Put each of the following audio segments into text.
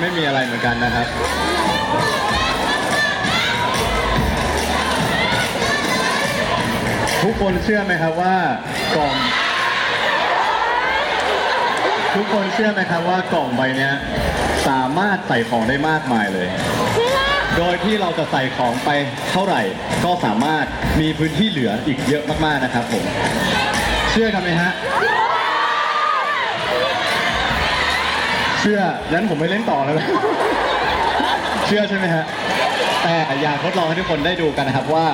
ไม่มีอะไรเหมือนกันนะครับทุกคนเชื่อไหมครับว่ากล่อง ทุกคนเชื่อไหมครับว่ากล่องใบเนี้ยสามารถใส่ของได้มากมายเลย โดยที่เราจะใส่ของไปเท่าไหร่ ก็สามารถมีพื้นที่เหลืออีกเยอะมากๆนะครับผม เชื่อกันไหมฮะ เชื่องั้นผมไม่เล่นต่อแล้วนะ เชื่อใช่ไหมฮะ แต่อยากทดลองให้ทุกคนได้ดูกันนะครับว่า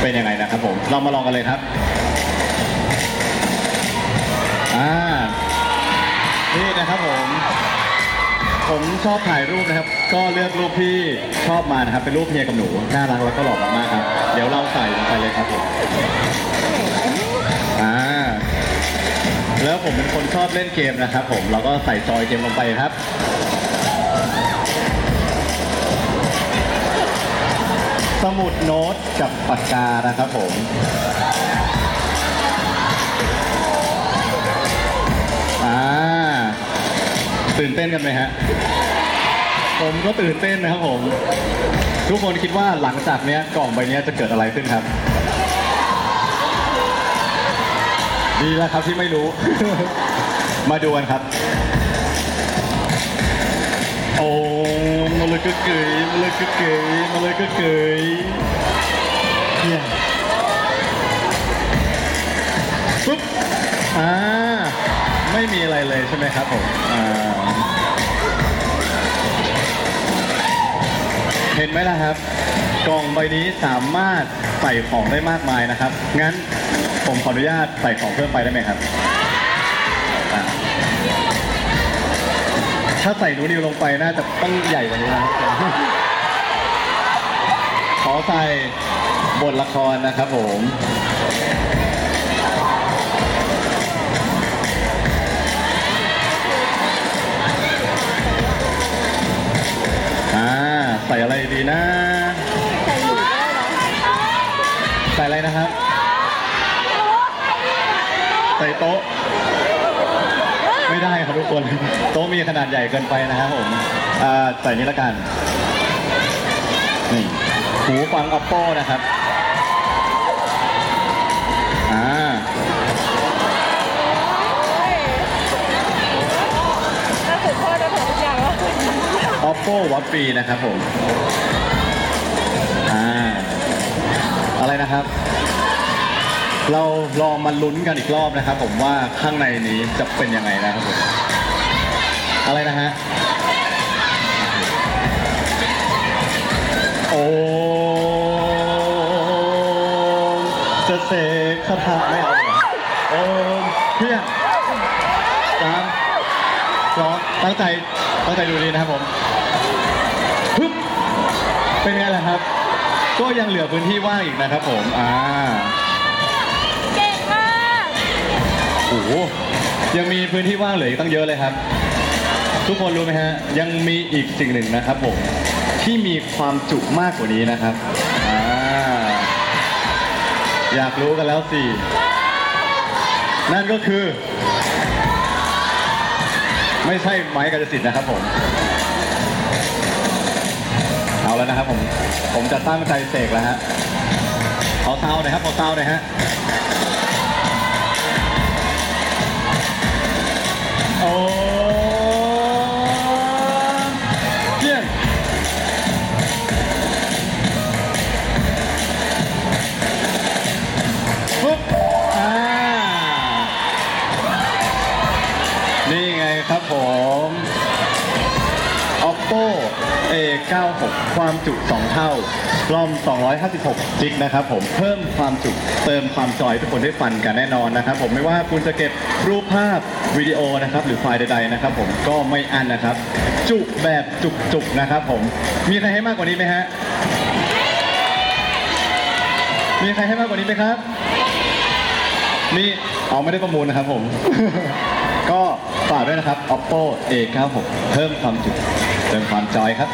เป็นยังไงนะครับผม เรามาลองกันเลยครับ อ่า นี่นะครับผม ผมชอบถ่ายรูปนะครับ ก็เลือกรูปที่ชอบมานะครับ เป็นรูปเฮียกับหนู น่ารักแล้วก็ ชอบเล่นเกมนะครับผมเราก็ใส่จอยเกมลงไปครับสมุดโน้ตกับปากกานะครับผมอ่าตื่นเต้นกันไหมฮะ ผมก็ตื่นเต้นนะครับผม ทุกคนคิดว่าหลังจากเนี้ยกล่องใบเนี้ยจะเกิดอะไรขึ้นครับ ดีแล้วครับที่ไม่รู้ มาดูกันครับ โอ้มาเลยก็เกยมาเลยก็เกยมาเลยก็เกยเนี่ยปุ๊บอ่าไม่มีอะไรเลยใช่ไหมครับผมอ่าเห็นไหมล่ะครับ กล่องใบนี้สามารถใส่ของได้มากมายนะครับ งั้นผมขออนุญาตใส่ของเพิ่มไปได้ไหมครับ ถ้าใส่หนูนิวลงไปน่าจะต้องใหญ่กว่านี้นะขอใส่บทละครนะครับผมอ่าใส่อะไรดีนะ ใส่หมูได้นะใส่อะไรนะครับ ใส่โต๊ะ ไม่ได้ครับทุกคน โต๊ะมีขนาดใหญ่เกินไปนะครับผมอ่าใส่นี้ละกัน นี่ หูฟัง oppo นะครับ อ่า ถ้าสุดพ่อจะทำทุกอย่างแล้ว oppo watch free นะครับผม อ่า อะไรนะครับ เราลองมาลุ้นกันอีกรอบนะครับ ผมว่าข้างในนี้จะเป็นยังไงนะครับผมอะไรนะฮะ โอ้จะเสกคาถาไม่เอาเหรอโอ้เพื่อนสามสองตั้งใจตั้งใจดูดีนะครับผมปึ๊บเป็นไงล่ะครับ ก็ยังเหลือพื้นที่ว่างอีกนะครับผม อ่า โอ้โหยังมีพื้นที่ว่างเหลืออีกตั้งเยอะเลยครับ ทุกคนรู้ไหมฮะ ยังมีอีกสิ่งหนึ่งนะครับผม ที่มีความจุมากกว่านี้นะครับอ่าอยากรู้กันแล้วสิ นั่นก็คือ ไม่ใช่ไม้กระสิทธิ์นะครับผม เอาแล้วนะครับผม ผมจะตั้งใจเสกแล้วฮะขอเซาหน่อยครับขอเซาหน่อยฮะ นี่ไงครับผม oppo a96 ความจุ 2 เท่ารอม 256 จิกนะครับผม เพิ่มความจุ เติมความจอยทุกคนได้ฟันกันแน่นอนนะครับผม ไม่ว่าคุณจะเก็บรูปภาพวิดีโอนะครับ หรือไฟล์ใดๆนะครับผมก็ไม่อั้นนะครับ จุแบบจุกๆนะครับผม มีใครให้มากกว่านี้ไหมฮะ มีใครให้มากกว่านี้ไหมครับ นี่ เอาไม่ได้ประมูลนะครับผม ก็ฝากด้วยนะครับ oppo a96 เพิ่มความจุเพิ่มความจอยครับ